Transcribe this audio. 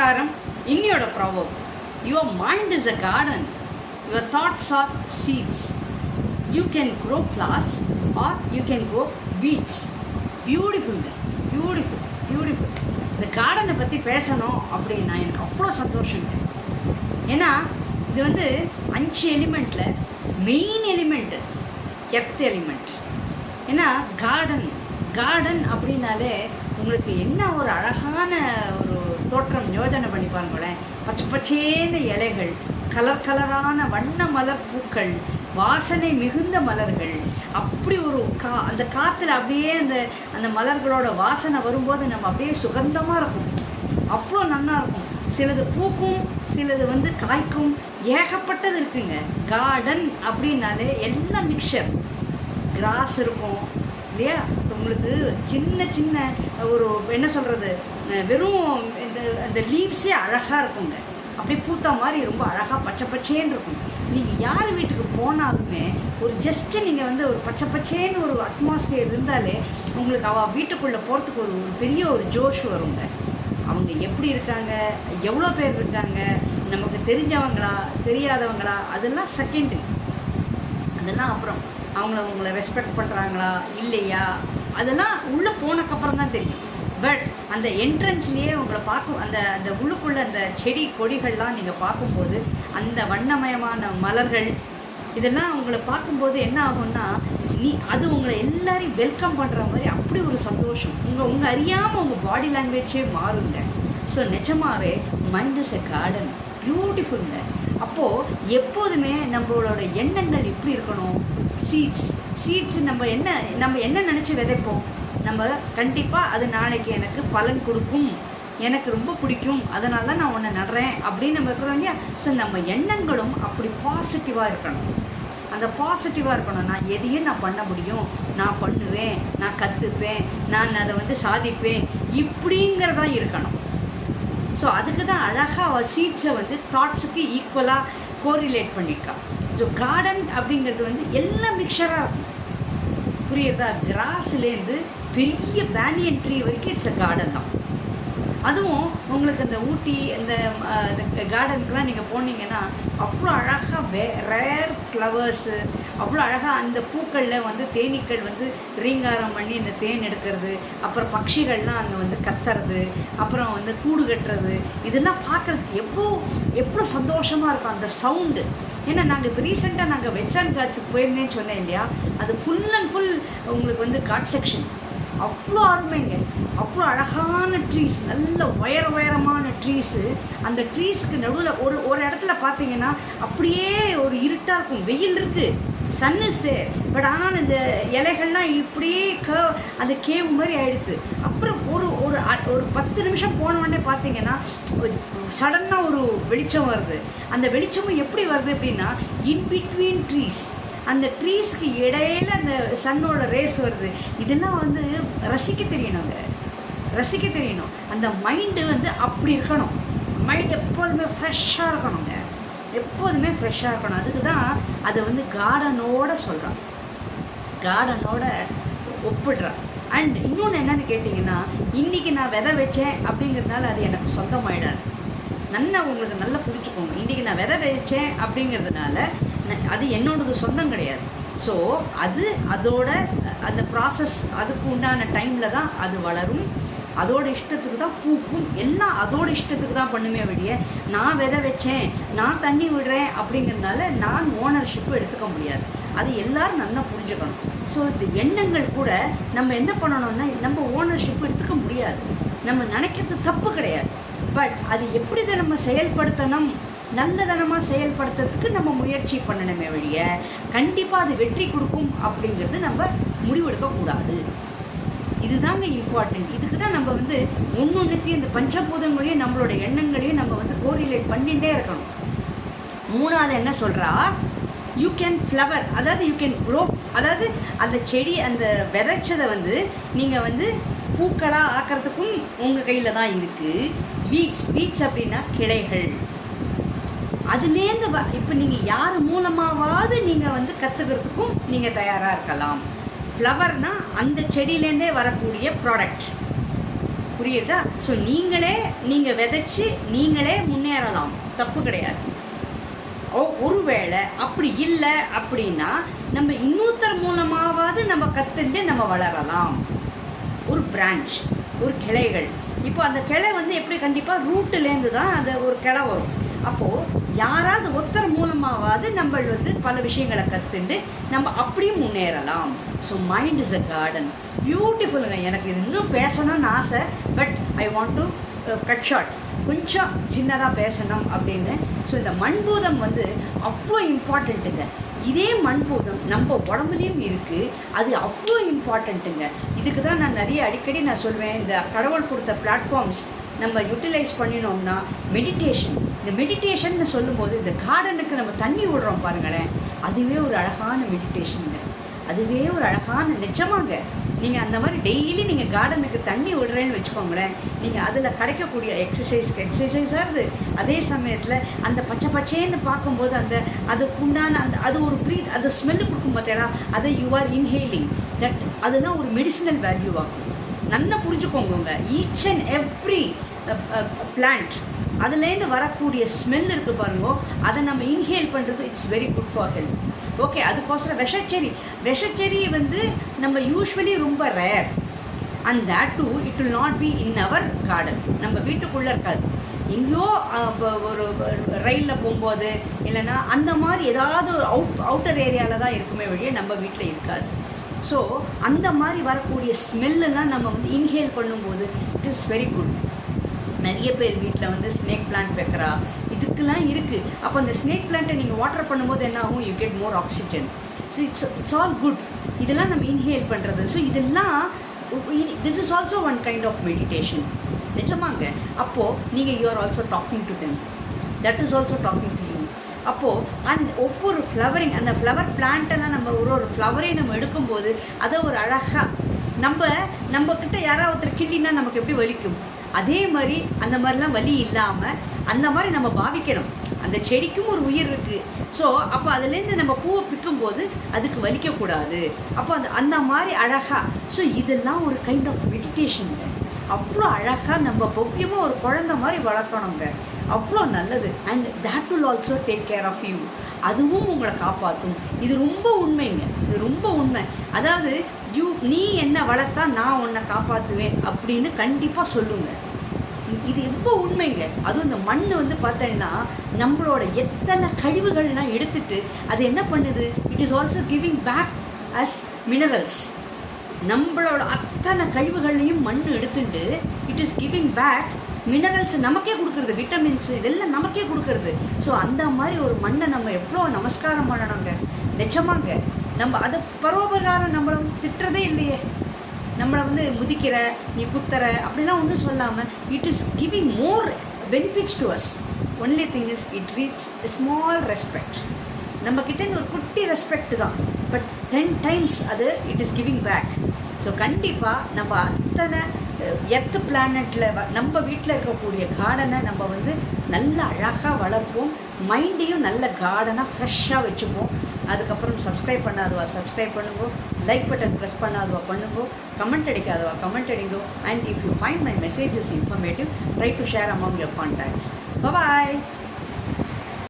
நமஸ்காரம். இன்னியோட ப்ராபம் your mind is a garden your thoughts are seeds you can grow flowers or you can grow weeds beautiful beautiful beautiful இந்த கார்டனை பற்றி பேசணும் அப்படின்னா எனக்கு அவ்வளோ சந்தோஷங்க. ஏன்னா இது வந்து அஞ்சு எலிமெண்ட்டில் மெயின் எலிமெண்ட்டு எர்த் எலிமெண்ட் ஏன்னா கார்டன் கார்டன் அப்படின்னாலே உங்களுக்கு என்ன ஒரு அழகான ஒரு தோற்றம் யோஜனை பண்ணி பாருங்களேன். பச்சை பச்சேன்னு இலைகள் கலர் கலரான வண்ண மலர் பூக்கள் வாசனை மிகுந்த மலர்கள். அப்படி ஒரு கா அந்த காற்றுல அப்படியே அந்த அந்த மலர்களோட வாசனை வரும்போது நம்ம அப்படியே சுகந்தமாக இருக்கும். அவ்வளோ நல்லா இருக்கும். சிலது பூக்கும் சிலது வந்து காய்க்கும். ஏகப்பட்டது இருக்குங்க. கார்டன் அப்படின்னாலே எல்லாம் மிக்சர் கிராஸ் இருக்கும் இல்லையா? உங்களுக்கு சின்ன சின்ன ஒரு என்ன சொல்கிறது வெறும் அந்த லீவ்ஸே அழகாக இருக்குங்க. அப்படியே பூத்த மாதிரி ரொம்ப அழகாக பச்சை பச்சேன்னு இருக்கும். நீங்கள் யார் வீட்டுக்கு போனாலுமே ஒரு ஜஸ்ட்டு நீங்கள் வந்து ஒரு பச்சை பச்சேன்னு ஒரு அட்மாஸ்பியர் இருந்தாலே உங்களுக்கு அவள் வீட்டுக்குள்ளே போகிறதுக்கு ஒரு ஒரு பெரிய ஒரு ஜோஷ் வருங்க. அவங்க எப்படி இருக்காங்க? எவ்வளோ பேர் இருக்காங்க? நமக்கு தெரிஞ்சவங்களா? தெரியாதவங்களா? அதெல்லாம் செகண்டு அதெல்லாம் அப்புறம். அவங்கள உங்களை ரெஸ்பெக்ட் பண்ணுறாங்களா இல்லையா? அதெல்லாம் உள்ளே போனக்கப்புறம் தான் தெரியும். பட் அந்த என்ட்ரன்ஸ்லேயே உங்களை பார்க்கும் அந்த அந்த உள்ளுக்குள்ளே அந்த செடி கொடிகள்லாம் நீங்கள் பார்க்கும்போது அந்த வண்ணமயமான மலர்கள் இதெல்லாம் உங்களை பார்க்கும்போது என்ன ஆகும்னா நீ அது உங்களை எல்லாரையும் வெல்கம் பண்ணுற மாதிரி அப்படி ஒரு சந்தோஷம். உங்கள் உங்கள் அறியாமல் உங்கள் பாடி லாங்குவேஜே மாறுங்க. ஸோ நிஜமாவே மைண்ட் இஸ் எ கார்டன் பியூட்டிஃபுல்ங்க அப்போது எப்போதுமே நம்மளோட எண்ணங்கள் எப்படி இருக்கணும். சீட்ஸ் சீட்ஸ் நம்ம என்ன நம்ம என்ன நினச்சி விதைப்போம்? நம்ம கண்டிப்பாக அது நாளைக்கு எனக்கு பலன் கொடுக்கும். எனக்கு ரொம்ப பிடிக்கும். அதனால தான் நான் உன்னை நடுறேன் அப்படின்னு நம்ம இருக்கிறோம் இல்லையா? ஸோ நம்ம எண்ணங்களும் அப்படி பாசிட்டிவாக இருக்கணும். அந்த பாசிட்டிவாக இருக்கணும். நான் எதையும் நான் பண்ண முடியும். நான் பண்ணுவேன். நான் கற்றுப்பேன் நான் அதை வந்து சாதிப்பேன். இப்படிங்கிறதா இருக்கணும். ஸோ அதுக்கு தான் அழகாக சீட்ஸை வந்து தாட்ஸுக்கு ஈக்குவலாக கோரிலேட் பண்ணியிருக்கான் ஸோ கார்டன் அப்படிங்கிறது வந்து எல்லாம் மிக்சராக இருக்கும். புரியுறதா கிராஸ்லேருந்து பெரிய பேனியன் ட்ரீ வரைக்கும் இட்ஸ் அ கார்டன் தான். அதுவும் உங்களுக்கு அந்த ஊட்டி அந்த கார்டனுக்குலாம் நீங்கள் போனீங்கன்னா அவ்வளோ அழகாக வே ரேர் ஃப்ளவர்ஸு அவ்வளோ அழகாக அந்த பூக்களில் வந்து தேனீக்கள் வந்து ரீங்காரம் பண்ணி இந்த தேன் எடுக்கிறது அப்புறம் பட்சிகள்லாம் அங்கே வந்து கத்துறது அப்புறம் வந்து கூடு கட்டுறது இதெல்லாம் பார்க்குறதுக்கு எவ்வளோ எவ்வளோ சந்தோஷமாக இருக்கும் அந்த சவுண்டு ஏன்னா நாங்கள் இப்போ ரீசெண்டாக நாங்கள் வெட்ஸ் அண்ட் காட்ஸுக்கு போயிருந்தேன்னு சொன்னேன் இல்லையா? அது ஃபுல் அண்ட் ஃபுல் உங்களுக்கு வந்து காட் செக்ஷன் அவ்வளோ அருமைங்க. அவ்வளோ அழகான ட்ரீஸ் நல்ல உயர உயரமான ட்ரீஸு அந்த ட்ரீஸ்க்கு நடுவில் ஒரு ஒரு இடத்துல பார்த்தீங்கன்னா அப்படியே ஒரு இருட்டாக இருக்கும். வெயில் இருக்குது சன் இஸ் தேர் பட் ஆனால் இந்த இலைகள்லாம் இப்படியே க அந்த கேவ் மாதிரி ஆகிடுது அப்புறம் ஒரு ஒரு ஒரு பத்து நிமிஷம் போன உடனே பார்த்தீங்கன்னா சடனாக ஒரு வெளிச்சம் வருது. அந்த வெளிச்சமும் எப்படி வருது அப்படின்னா இன் பிட்வீன் ட்ரீஸ் அந்த ட்ரீஸ்க்கு இடையில அந்த சன்னோட ரேஸ் வருது. இதெல்லாம் வந்து ரசிக்க தெரியணுங்க ரசிக்க தெரியணும். அந்த மைண்டு வந்து அப்படி இருக்கணும். மைண்ட் எப்போதுமே ஃப்ரெஷ்ஷாக இருக்கணுங்க எப்போதுமே ஃப்ரெஷ்ஷாக இருக்கணும். அதுக்கு தான் அதை வந்து கார்டனோட சொல்கிறான் கார்டனோட ஒப்பிடுறான். அண்ட் இன்னொன்று என்னன்னு கேட்டிங்கன்னா இன்றைக்கி நான் விதை வச்சேன் அப்படிங்கிறதுனால அது எனக்கு சொந்தமாயிடாது. நல்லா உங்களுக்கு நல்லா புரிஞ்சுக்கோங்க இன்றைக்கி நான் விதை வச்சேன் அப்படிங்கிறதுனால அது என்னோடது சொந்தம் கிடையாது. ஸோ அது அதோட அந்த ப்ராசஸ் அதுக்கு உண்டான டைமில் தான் அது வளரும். அதோட இஷ்டத்துக்கு தான் பூக்கும். எல்லாம் அதோட இஷ்டத்துக்கு தான் பண்ணுமே வழிய நான் விதை வச்சேன் நான் தண்ணி விடுறேன் அப்படிங்கிறதுனால நான் ஓனர்ஷிப்பு எடுத்துக்க முடியாது. அது எல்லாரும் நல்லா புரிஞ்சுக்கணும். ஸோ இந்த எண்ணங்கள் கூட நம்ம என்ன பண்ணணும்னா நம்ம ஓனர்ஷிப் எடுத்துக்க முடியாது. நம்ம நினைக்கிறது தப்பு கிடையாது. பட் அது எப்படி இதை நம்ம செயல்படுத்தணும்? நல்லதனமாக செயல்படுத்துறதுக்கு நம்ம முயற்சி பண்ணணுமே வழிய கண்டிப்பாக அது வெற்றி கொடுக்கும் அப்படிங்கிறது நம்ம முடிவெடுக்கக்கூடாது இதுதாங்க இம்பார்ட்டன்ட் இதுக்கு தான் நம்ம வந்து ஒன்னொன்றுத்தையும் இந்த பஞ்சபூதங்களையும் நம்மளோட எண்ணங்களையும் நம்ம வந்து கோரிலேட் பண்ணிகிட்டே இருக்கணும். மூணாவது என்ன சொல்கிறா யூ கேன் ஃப்ளவர் அதாவது யூ கேன் க்ரோ அதாவது அந்த செடி அந்த விதைச்சதை வந்து நீங்கள் வந்து பூக்களாக ஆக்கிறதுக்கும் உங்கள் கையில் தான் இருக்குது வீட்ஸ் வீட்ஸ் அப்படின்னா கிளைகள். அதுலேருந்து வ இப்போ நீங்கள் யார் மூலமாவது நீங்கள் வந்து கற்றுக்கிறதுக்கும் நீங்கள் தயாராக இருக்கலாம். ஃப்ளவர்னால் அந்த செடியிலேருந்தே வரக்கூடிய ப்ராடக்ட் புரியுதா? ஸோ நீங்களே நீங்கள் விதைச்சி நீங்களே முன்னேறலாம். தப்பு கிடையாது. ஓ ஒருவேளை அப்படி இல்லை அப்படின்னா நம்ம இன்னொருத்தர் மூலமாவது நம்ம கற்றுட்டு நம்ம வளரலாம். ஒரு பிரான்ச் ஒரு கிளைகள். இப்போ அந்த கிளை வந்து எப்படி கண்டிப்பாக ரூட்டுலேருந்து தான் அந்த ஒரு கிளை வரும். அப்போது யாராவது ஒருத்தர் மூலமாவது நம்ம வந்து பல விஷயங்களை கற்றுண்டு நம்ம அப்படியும் முன்னேறலாம். So mind is a garden பியூட்டிஃபுல்லுங்க எனக்கு இது இன்னும் பேசணும்னு ஆசை. But I want to cut short கொஞ்சம் சின்னதாக பேசணும் அப்படின்னு. ஸோ இந்த மண்பூதம் வந்து அவ்வளோ இம்பார்ட்டண்ட்டுங்க இதே மண்பூதம் நம்ம உடம்புலையும் இருக்குது அது அவ்வளோ இம்பார்ட்டண்ட்டுங்க இதுக்கு தான் நான் நிறைய அடிக்கடி நான் சொல்வேன். இந்த கடவுள் கொடுத்த பிளாட்ஃபார்ம்ஸ் நம்ம யூட்டிலைஸ் பண்ணினோம்னா மெடிடேஷன் இந்த மெடிடேஷன் சொல்லும்போது இந்த கார்டனுக்கு நம்ம தண்ணி விடுறோம் பாருங்களேன். அதுவே ஒரு அழகான மெடிடேஷனுங்க அதுவே ஒரு அழகான நிஜமாங்க. நீங்கள் அந்த மாதிரி டெய்லி நீங்கள் கார்டனுக்கு தண்ணி விடுறேன்னு வச்சுக்கோங்களேன். நீங்கள் அதில் கிடைக்கக்கூடிய எக்ஸசைஸ்க்கு எக்ஸசைஸாக இருக்குது அதே சமயத்தில் அந்த பச்சை பச்சேன்னு பார்க்கும்போது அந்த அதுக்கு உண்டான அந்த அது ஒரு ப்ரீத் அது ஸ்மெல்லு கொடுக்கும் பார்த்தீங்களா? அதை யூ ஆர் இன்ஹேலிங் தட் அதெல்லாம் ஒரு மெடிசினல் வேல்யூவாகும் நல்லா புரிஞ்சுக்கோங்க ஈச் அண்ட் எவ்ரி பிளான்ட் அதுலேருந்து வரக்கூடிய ஸ்மெல் இருக்குது பாருங்க அதை நம்ம இன்ஹேல் பண்ணுறது it's very good for health okay அதுக்கோசரம் விஷச்செரி விஷச்செரி வந்து நம்ம யூஸ்வலி ரொம்ப rare and that too it will not be in our garden நம்ம வீட்டுக்குள்ளே இருக்காது. எங்கேயோ ஒரு ரயிலில் போகும்போது இல்லைன்னா அந்த மாதிரி ஏதாவது ஒரு அவுட் அவுட்டர் ஏரியாவில் தான் இருக்குமே வழியே நம்ம வீட்டில் இருக்காது. ஸோ அந்த மாதிரி வரக்கூடிய ஸ்மெல்லாம் நம்ம வந்து இன்ஹேல் பண்ணும்போது இட் இஸ் வெரி குட் நிறைய பேர் வீட்டில் வந்து ஸ்னேக் பிளான்ட் வைக்கிறா. இதுக்கெல்லாம் இருக்குது அப்போ அந்த ஸ்னேக் பிளான்ட்டை நீங்கள் வாட்டர் பண்ணும்போது என்ன ஆகும்? You get more oxygen so it's it's all good இதெல்லாம் நம்ம இன்ஹேல் பண்ணுறது ஸோ இதெல்லாம் this is also one kind of meditation நிஜமாங்க. அப்போது நீங்கள் you are also talking to them that is also talking to you அப்போது அண்ட் ஒவ்வொரு flowering அந்த flower பிளான்ட்டெல்லாம் நம்ம ஒரு ஒரு ஃப்ளவரையும் நம்ம எடுக்கும்போது அதை ஒரு அழகாக நம்ம நம்மக்கிட்ட யாராவது ஒருத்தர் கிள்ளினா நமக்கு எப்படி வலிக்கும்? அதே மாதிரி அந்த மாதிரிலாம் வலி இல்லாமல் அந்த மாதிரி நம்ம பாவிக்கணும். அந்த செடிக்கும் ஒரு உயிர் இருக்குது ஸோ அப்போ அதுலேருந்து நம்ம பூவை பிக்கும்போது அதுக்கு வலிக்கக்கூடாது. அப்போ அந்த அந்த மாதிரி அழகாக ஸோ இதெல்லாம் ஒரு கைண்ட் ஆஃப் மெடிடேஷனுங்க அவ்வளோ அழகாக நம்ம பவ்யமாக ஒரு குழந்த மாதிரி வளர்க்கணுங்க. அவ்வளோ நல்லது. And that will also take care of you அதுவும் உங்களை காப்பாற்றும் இது ரொம்ப உண்மைங்க. இது ரொம்ப உண்மை. அதாவது யூ நீ என்ன வளர்த்தா நான் உன்னை காப்பாற்றுவேன் அப்படின்னு கண்டிப்பாக சொல்லுங்க. இது ரொம்ப உண்மைங்க. அதுவும் இந்த மண் வந்து பார்த்தேன்னா நம்மளோட எத்தனை கழிவுகள்லாம் எடுத்துட்டு அது என்ன பண்ணுது? It is also giving back us minerals நம்மளோட அத்தனை கழிவுகளையும் மண் எடுத்துட்டு it is giving back minerals நமக்கே கொடுக்குறது விட்டமின்ஸ் இதெல்லாம் நமக்கே கொடுக்குறது. ஸோ அந்த மாதிரி ஒரு மண்ணை நம்ம எவ்வளோ நமஸ்காரம் பண்ணணுங்க? நிஜமாங்க. நம்ம அதை பரோபகாரம் நம்மளை வந்து திட்டுறதே இல்லையே. நம்மளை வந்து முதிக்கிற நீ குத்துற அப்படிலாம் ஒன்றும் சொல்லாமல் it is giving more benefits to us only thing is it reach small respect நம்ம கிட்டே இருந்து ஒரு குட்டி ரெஸ்பெக்ட் தான். பட் டென் டைம்ஸ் அது it is giving back so கண்டிப்பாக நம்ம அத்தனை எர்த் பிளானட்டில் நம்ம வீட்டில் இருக்கக்கூடிய கார்டனை நம்ம வந்து நல்ல அழகாக வளர்ப்போம். மைண்டையும் நல்ல கார்டனாக ஃப்ரெஷ்ஷாக வச்சுப்போம். அதுக்கப்புறம் சப்ஸ்கிரைப் பண்ணாதவா சப்ஸ்கிரைப் பண்ணுங்கோ. லைக் பட்டன் ப்ரெஸ் பண்ணாதவா பண்ணுங்கோ. கமெண்ட் அடிக்காதவா comment அடிங்கோ. And if you find my messages informative try to share among your contacts bye bye